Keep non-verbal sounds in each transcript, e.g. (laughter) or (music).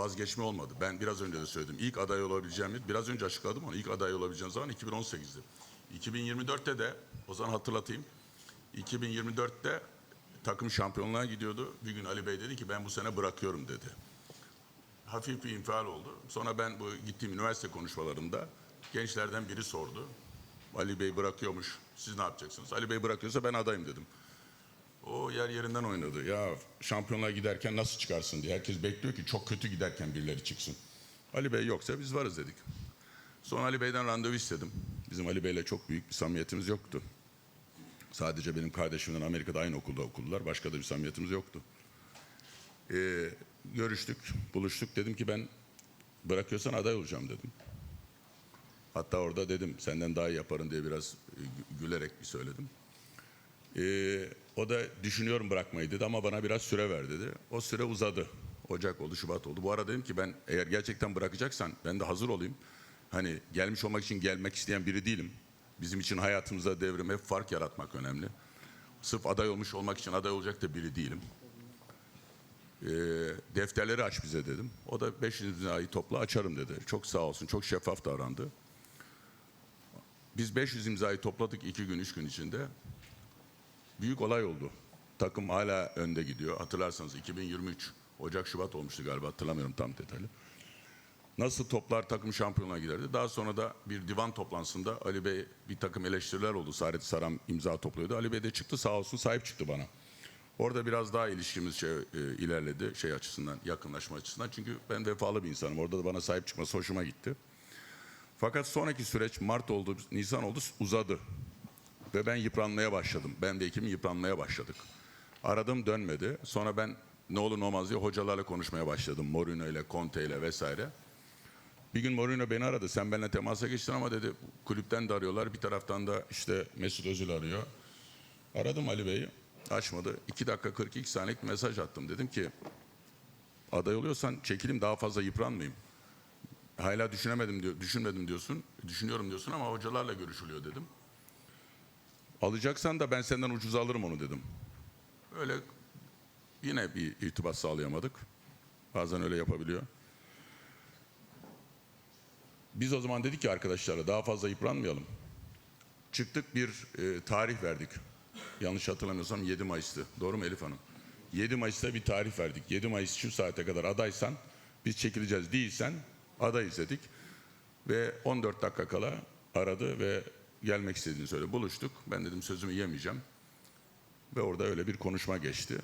vazgeçme olmadı. Ben biraz önce de söyledim. İlk aday olabileceğimi, biraz önce açıkladım onu. İlk aday olabileceğim zaman 2018'di. 2024'te de, o zaman hatırlatayım. 2024'te takım şampiyonluğa gidiyordu. Bir gün Ali Bey dedi ki ben bu sene bırakıyorum dedi. Hafif bir infial oldu. Sonra ben bu gittiğim üniversite konuşmalarında gençlerden biri sordu. Ali Bey bırakıyormuş. Siz ne yapacaksınız? Ali Bey bırakıyorsa ben adayım dedim. O yer yerinden oynadı. Ya şampiyonluğa giderken nasıl çıkarsın diye. Herkes bekliyor ki çok kötü giderken birileri çıksın. Ali Bey yoksa biz varız dedik. Sonra Ali Bey'den randevu istedim. Bizim Ali Bey'le çok büyük bir samimiyetimiz yoktu. Sadece benim kardeşimden Amerika'da aynı okulda okudular. Başka da bir samimiyetimiz yoktu. Ee, görüştük, buluştuk. Dedim ki ben bırakıyorsan aday olacağım dedim. Hatta orada dedim senden daha iyi yaparım diye biraz e, gü- gülerek bir söyledim. Ee, o da düşünüyorum bırakmayı dedi ama bana biraz süre ver dedi. O süre uzadı. Ocak oldu, Şubat oldu. Bu ara dedim ki ben eğer gerçekten bırakacaksan ben de hazır olayım. Hani gelmiş olmak için gelmek isteyen biri değilim. Bizim için hayatımızda devrim hep fark yaratmak önemli. Sırf aday olmuş olmak için aday olacak da biri değilim. Ee, defterleri aç bize dedim. O da 500 lirayı topla açarım dedi. Çok sağ olsun, çok şeffaf davrandı. Biz 500 imzayı topladık iki gün, üç gün içinde. Büyük olay oldu. Takım hala önde gidiyor. Hatırlarsanız 2023 Ocak Şubat olmuştu galiba hatırlamıyorum tam detaylı. Nasıl toplar takım şampiyonluğa giderdi. Daha sonra da bir divan toplantısında Ali Bey bir takım eleştiriler oldu. Saadet Saram imza topluyordu. Ali Bey de çıktı sağ olsun sahip çıktı bana. Orada biraz daha ilişkimiz şey, e, ilerledi şey açısından, yakınlaşma açısından. Çünkü ben vefalı bir insanım. Orada da bana sahip çıkması hoşuma gitti. Fakat sonraki süreç Mart oldu, Nisan oldu uzadı. Ve ben yıpranmaya başladım. Ben ve ekibim yıpranmaya başladık. Aradım dönmedi. Sonra ben ne olur ne olmaz diye hocalarla konuşmaya başladım. Mourinho ile, Conte ile vesaire. Bir gün Mourinho beni aradı. Sen benimle temasa geçtin ama dedi kulüpten de arıyorlar. Bir taraftan da işte Mesut Özil arıyor. Aradım Ali Bey'i. Açmadı. 2 dakika 42 saniyelik mesaj attım. Dedim ki aday oluyorsan çekilim daha fazla yıpranmayayım. Hala düşünemedim diyor, düşünmedim diyorsun. Düşünüyorum diyorsun ama hocalarla görüşülüyor dedim. Alacaksan da ben senden ucuz alırım onu dedim. Öyle yine bir irtibat sağlayamadık. Bazen öyle yapabiliyor. Biz o zaman dedik ki arkadaşlara daha fazla yıpranmayalım. Çıktık bir e, tarih verdik. Yanlış hatırlamıyorsam 7 Mayıs'tı. Doğru mu Elif Hanım? 7 Mayıs'ta bir tarih verdik. 7 Mayıs şu saate kadar adaysan biz çekileceğiz değilsen adayız dedik. Ve 14 dakika kala aradı ve gelmek istediğini söyledi. Buluştuk. Ben dedim sözümü yemeyeceğim. Ve orada öyle bir konuşma geçti.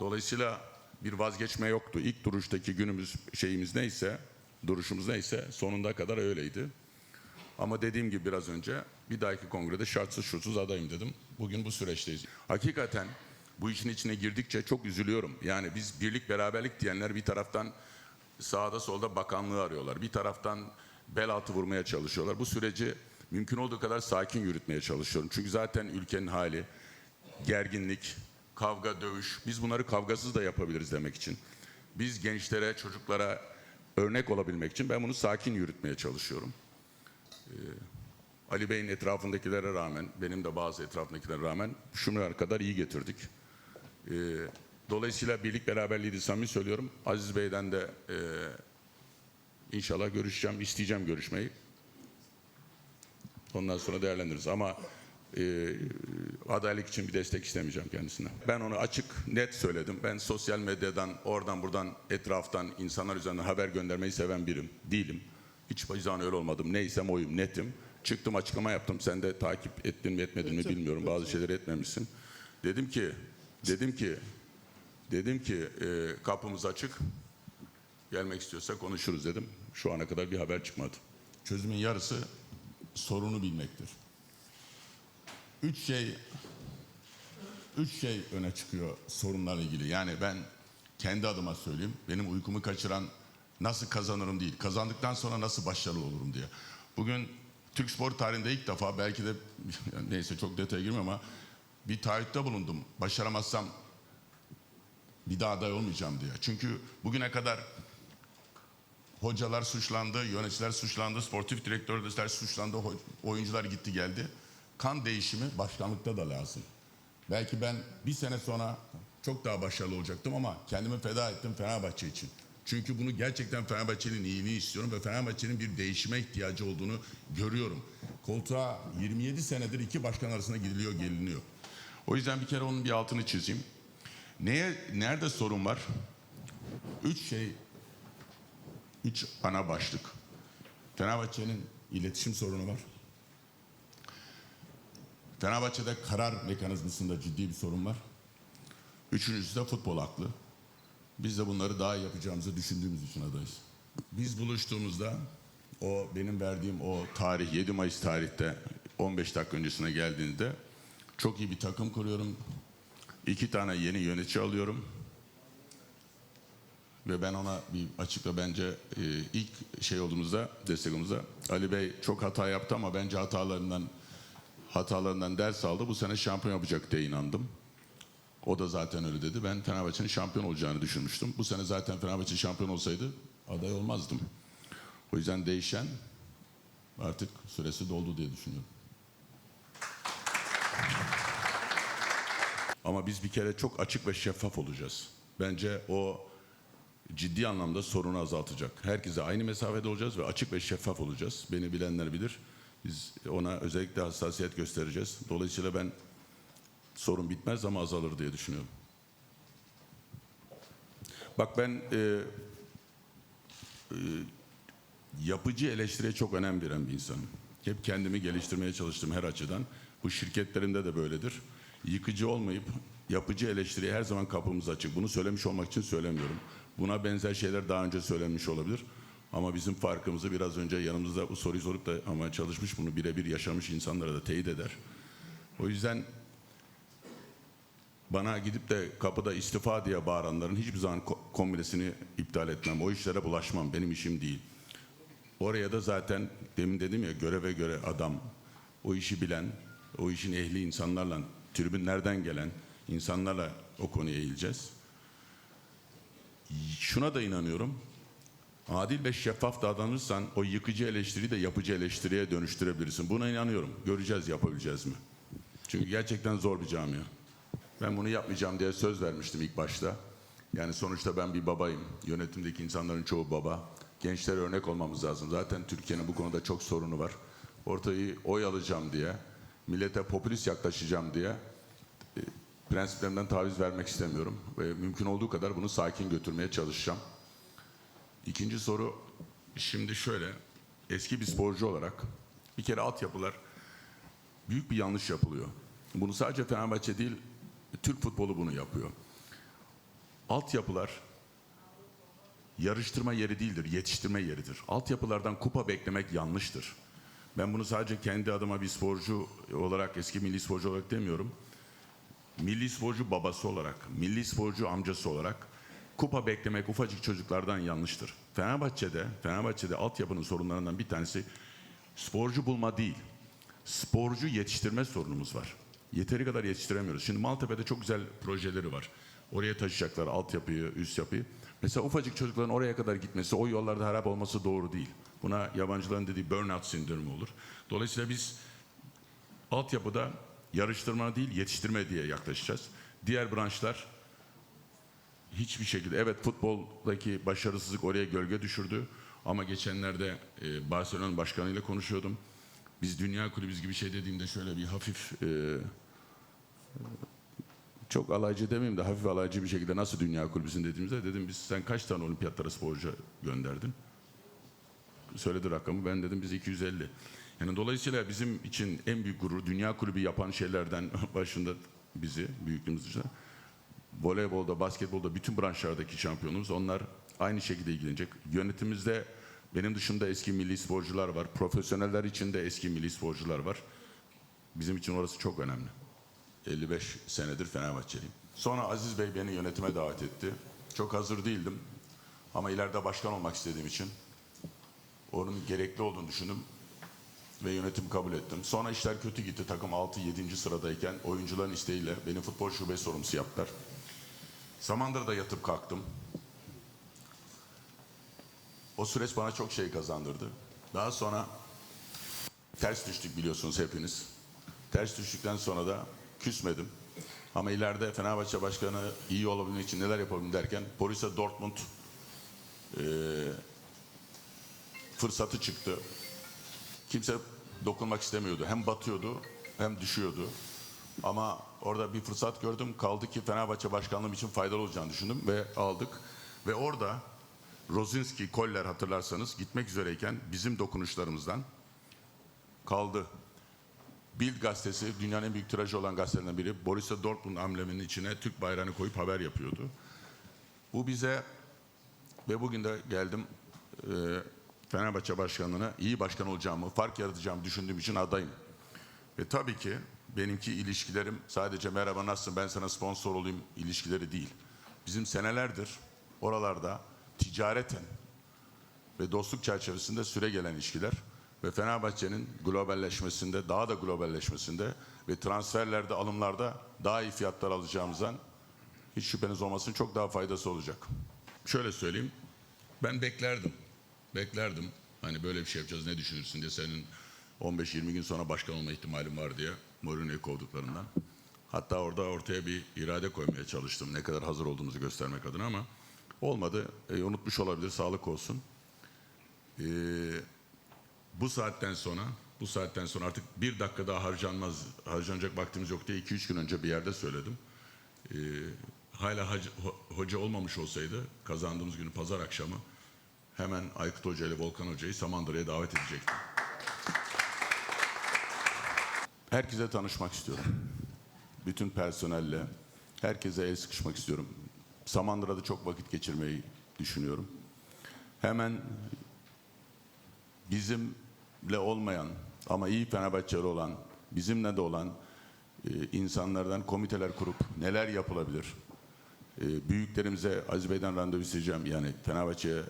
Dolayısıyla bir vazgeçme yoktu. İlk duruştaki günümüz şeyimiz neyse, duruşumuz neyse sonunda kadar öyleydi. Ama dediğim gibi biraz önce bir dahaki kongrede şartsız şurtsuz adayım dedim. Bugün bu süreçteyiz. Hakikaten bu işin içine girdikçe çok üzülüyorum. Yani biz birlik beraberlik diyenler bir taraftan sağda solda bakanlığı arıyorlar. Bir taraftan bel altı vurmaya çalışıyorlar. Bu süreci mümkün olduğu kadar sakin yürütmeye çalışıyorum. Çünkü zaten ülkenin hali gerginlik, kavga, dövüş. Biz bunları kavgasız da yapabiliriz demek için. Biz gençlere, çocuklara örnek olabilmek için ben bunu sakin yürütmeye çalışıyorum. Ee, Ali Bey'in etrafındakilere rağmen, benim de bazı etrafındakilere rağmen şuna kadar iyi getirdik. Ee, dolayısıyla birlik beraberliği de samimi söylüyorum. Aziz Bey'den de e, inşallah görüşeceğim, isteyeceğim görüşmeyi. Ondan sonra değerlendiririz. Ama e, adaylık için bir destek istemeyeceğim kendisinden. Ben onu açık, net söyledim. Ben sosyal medyadan, oradan buradan, etraftan, insanlar üzerinden haber göndermeyi seven birim. Değilim. Hiç zaman öyle olmadım. Neysem oyum, netim. Çıktım açıklama yaptım. Sen de takip ettin mi etmedin mi bilmiyorum. Bazı şeyleri etmemişsin. Dedim ki, dedim ki, dedim ki e, kapımız açık. Gelmek istiyorsa konuşuruz dedim. Şu ana kadar bir haber çıkmadı. Çözümün yarısı sorunu bilmektir. Üç şey üç şey öne çıkıyor sorunlarla ilgili. Yani ben kendi adıma söyleyeyim. Benim uykumu kaçıran nasıl kazanırım değil. Kazandıktan sonra nasıl başarılı olurum diye. Bugün Türk spor tarihinde ilk defa belki de (laughs) neyse çok detaya girmiyorum ama bir taahhütte bulundum. Başaramazsam bir daha aday olmayacağım diye. Çünkü bugüne kadar hocalar suçlandı, yöneticiler suçlandı, sportif direktörler suçlandı, oyuncular gitti geldi. Kan değişimi başkanlıkta da lazım. Belki ben bir sene sonra çok daha başarılı olacaktım ama kendimi feda ettim Fenerbahçe için. Çünkü bunu gerçekten Fenerbahçe'nin iyiliğini istiyorum ve Fenerbahçe'nin bir değişime ihtiyacı olduğunu görüyorum. Koltuğa 27 senedir iki başkan arasında gidiliyor geliniyor. O yüzden bir kere onun bir altını çizeyim. Neye, nerede sorun var? Üç şey, üç ana başlık. Fenerbahçe'nin iletişim sorunu var. Fenerbahçe'de karar mekanizmasında ciddi bir sorun var. Üçüncüsü de futbol aklı. Biz de bunları daha iyi yapacağımızı düşündüğümüz için adayız. Biz buluştuğumuzda o benim verdiğim o tarih 7 Mayıs tarihte 15 dakika öncesine geldiğinde çok iyi bir takım kuruyorum. İki tane yeni yönetici alıyorum. Ve ben ona bir açıkla bence e, ilk şey olduğumuzda desteğimizde Ali Bey çok hata yaptı ama bence hatalarından hatalarından ders aldı. Bu sene şampiyon yapacak diye inandım. O da zaten öyle dedi. Ben Fenerbahçe'nin şampiyon olacağını düşünmüştüm. Bu sene zaten Fenerbahçe şampiyon olsaydı aday olmazdım. O yüzden değişen artık süresi doldu diye düşünüyorum. Ama biz bir kere çok açık ve şeffaf olacağız. Bence o ciddi anlamda sorunu azaltacak. Herkese aynı mesafede olacağız ve açık ve şeffaf olacağız. Beni bilenler bilir. Biz ona özellikle hassasiyet göstereceğiz. Dolayısıyla ben sorun bitmez ama azalır diye düşünüyorum. Bak ben e, e, yapıcı eleştiriye çok önem veren bir insanım. Hep kendimi geliştirmeye çalıştım her açıdan. Bu şirketlerimde de böyledir. Yıkıcı olmayıp yapıcı eleştiriye her zaman kapımız açık. Bunu söylemiş olmak için söylemiyorum. Buna benzer şeyler daha önce söylenmiş olabilir. Ama bizim farkımızı biraz önce yanımızda bu soruyu sorup da ama çalışmış bunu birebir yaşamış insanlara da teyit eder. O yüzden bana gidip de kapıda istifa diye bağıranların hiçbir zaman ko- kombinesini iptal etmem. O işlere bulaşmam. Benim işim değil. Oraya da zaten demin dedim ya göreve göre adam, o işi bilen, o işin ehli insanlarla, tribünlerden gelen insanlarla o konuya eğileceğiz. Şuna da inanıyorum. Adil ve şeffaf davranırsan o yıkıcı eleştiriyi de yapıcı eleştiriye dönüştürebilirsin. Buna inanıyorum. Göreceğiz yapabileceğiz mi? Çünkü gerçekten zor bir camia. Ben bunu yapmayacağım diye söz vermiştim ilk başta. Yani sonuçta ben bir babayım. Yönetimdeki insanların çoğu baba. Gençlere örnek olmamız lazım. Zaten Türkiye'nin bu konuda çok sorunu var. Ortayı oy alacağım diye, millete popülist yaklaşacağım diye prensiplerimden taviz vermek istemiyorum. Ve mümkün olduğu kadar bunu sakin götürmeye çalışacağım. İkinci soru şimdi şöyle. Eski bir sporcu olarak bir kere altyapılar büyük bir yanlış yapılıyor. Bunu sadece Fenerbahçe değil, Türk futbolu bunu yapıyor. Altyapılar yarıştırma yeri değildir, yetiştirme yeridir. Altyapılardan kupa beklemek yanlıştır. Ben bunu sadece kendi adıma bir sporcu olarak, eski milli sporcu olarak demiyorum. Milli sporcu babası olarak, milli sporcu amcası olarak kupa beklemek ufacık çocuklardan yanlıştır. Fenerbahçe'de, Fenerbahçe'de altyapının sorunlarından bir tanesi sporcu bulma değil, sporcu yetiştirme sorunumuz var. Yeteri kadar yetiştiremiyoruz. Şimdi Maltepe'de çok güzel projeleri var. Oraya taşıyacaklar altyapıyı, üst yapıyı. Mesela ufacık çocukların oraya kadar gitmesi, o yollarda harap olması doğru değil. Buna yabancıların dediği burnout sindromu olur. Dolayısıyla biz altyapıda yarıştırma değil, yetiştirme diye yaklaşacağız. Diğer branşlar hiçbir şekilde evet futboldaki başarısızlık oraya gölge düşürdü ama geçenlerde e, Barcelona başkanıyla konuşuyordum. Biz dünya kulübüz gibi şey dediğimde şöyle bir hafif e, çok alaycı demeyeyim de hafif alaycı bir şekilde nasıl dünya kulübüsün dediğimizde dedim biz sen kaç tane olimpiyatlara sporcu gönderdin? Söyledi rakamı ben dedim biz 250. Yani dolayısıyla bizim için en büyük gurur dünya kulübü yapan şeylerden (laughs) başında bizi büyüklüğümüz dışında voleybolda, basketbolda bütün branşlardaki şampiyonumuz onlar aynı şekilde ilgilenecek. Yönetimimizde benim dışında eski milli sporcular var. Profesyoneller için de eski milli sporcular var. Bizim için orası çok önemli. 55 senedir Fenerbahçeliyim. Sonra Aziz Bey beni yönetime davet etti. Çok hazır değildim. Ama ileride başkan olmak istediğim için onun gerekli olduğunu düşündüm ve yönetim kabul ettim. Sonra işler kötü gitti. Takım 6-7. sıradayken oyuncuların isteğiyle beni futbol şube sorumlusu yaptılar. Samandıra'da yatıp kalktım. O süreç bana çok şey kazandırdı. Daha sonra ters düştük biliyorsunuz hepiniz. Ters düştükten sonra da küsmedim. Ama ileride Fenerbahçe Başkanı iyi olabilmek için neler yapabilirim derken Borussia Dortmund fırsatı çıktı. Kimse dokunmak istemiyordu. Hem batıyordu hem düşüyordu. Ama orada bir fırsat gördüm. Kaldı ki Fenerbahçe başkanlığım için faydalı olacağını düşündüm ve aldık. Ve orada Rozinski, Koller hatırlarsanız gitmek üzereyken bizim dokunuşlarımızdan kaldı. Bild gazetesi dünyanın en büyük tirajı olan gazetelerinden biri. Borussia Dortmund ambleminin içine Türk bayrağını koyup haber yapıyordu. Bu bize ve bugün de geldim e, Fenerbahçe başkanlığına iyi başkan olacağımı, fark yaratacağımı düşündüğüm için adayım. Ve tabii ki benimki ilişkilerim sadece merhaba nasılsın ben sana sponsor olayım ilişkileri değil. Bizim senelerdir oralarda ticareten ve dostluk çerçevesinde süre gelen ilişkiler ve Fenerbahçe'nin globalleşmesinde, daha da globalleşmesinde ve transferlerde, alımlarda daha iyi fiyatlar alacağımızdan hiç şüpheniz olmasın çok daha faydası olacak. Şöyle söyleyeyim, ben beklerdim, beklerdim. Hani böyle bir şey yapacağız ne düşünürsün diye senin 15-20 gün sonra başkan olma ihtimalin var diye Mourinho'yu kovduklarından. Hatta orada ortaya bir irade koymaya çalıştım. Ne kadar hazır olduğumuzu göstermek adına ama olmadı. E, unutmuş olabilir, sağlık olsun. Ee, bu saatten sonra bu saatten sonra artık bir dakika daha harcanmaz harcanacak vaktimiz yok diye 2-3 gün önce bir yerde söyledim. Ee, hala hoca olmamış olsaydı kazandığımız günü pazar akşamı hemen Aykut Hoca ile Volkan Hoca'yı Samandıra'ya davet edecektim. Herkese tanışmak istiyorum. Bütün personelle, herkese el sıkışmak istiyorum. Samandıra'da çok vakit geçirmeyi düşünüyorum. Hemen bizimle olmayan ama iyi Fenerbahçeli olan, bizimle de olan e, insanlardan komiteler kurup neler yapılabilir? E, büyüklerimize Aziz Bey'den randevu isteyeceğim. Yani Fenerbahçe'ye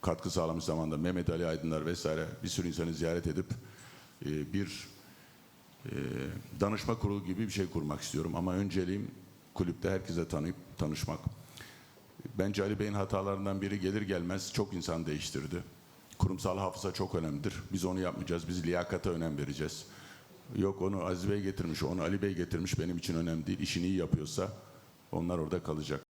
katkı sağlamış zamanda Mehmet Ali Aydınlar vesaire bir sürü insanı ziyaret edip e, bir e, danışma kurulu gibi bir şey kurmak istiyorum. Ama önceliğim kulüpte herkese tanıyıp tanışmak. Bence Ali Bey'in hatalarından biri gelir gelmez çok insan değiştirdi. Kurumsal hafıza çok önemlidir. Biz onu yapmayacağız. Biz liyakata önem vereceğiz. Yok onu Aziz Bey getirmiş, onu Ali Bey getirmiş benim için önemli değil. İşini iyi yapıyorsa onlar orada kalacak.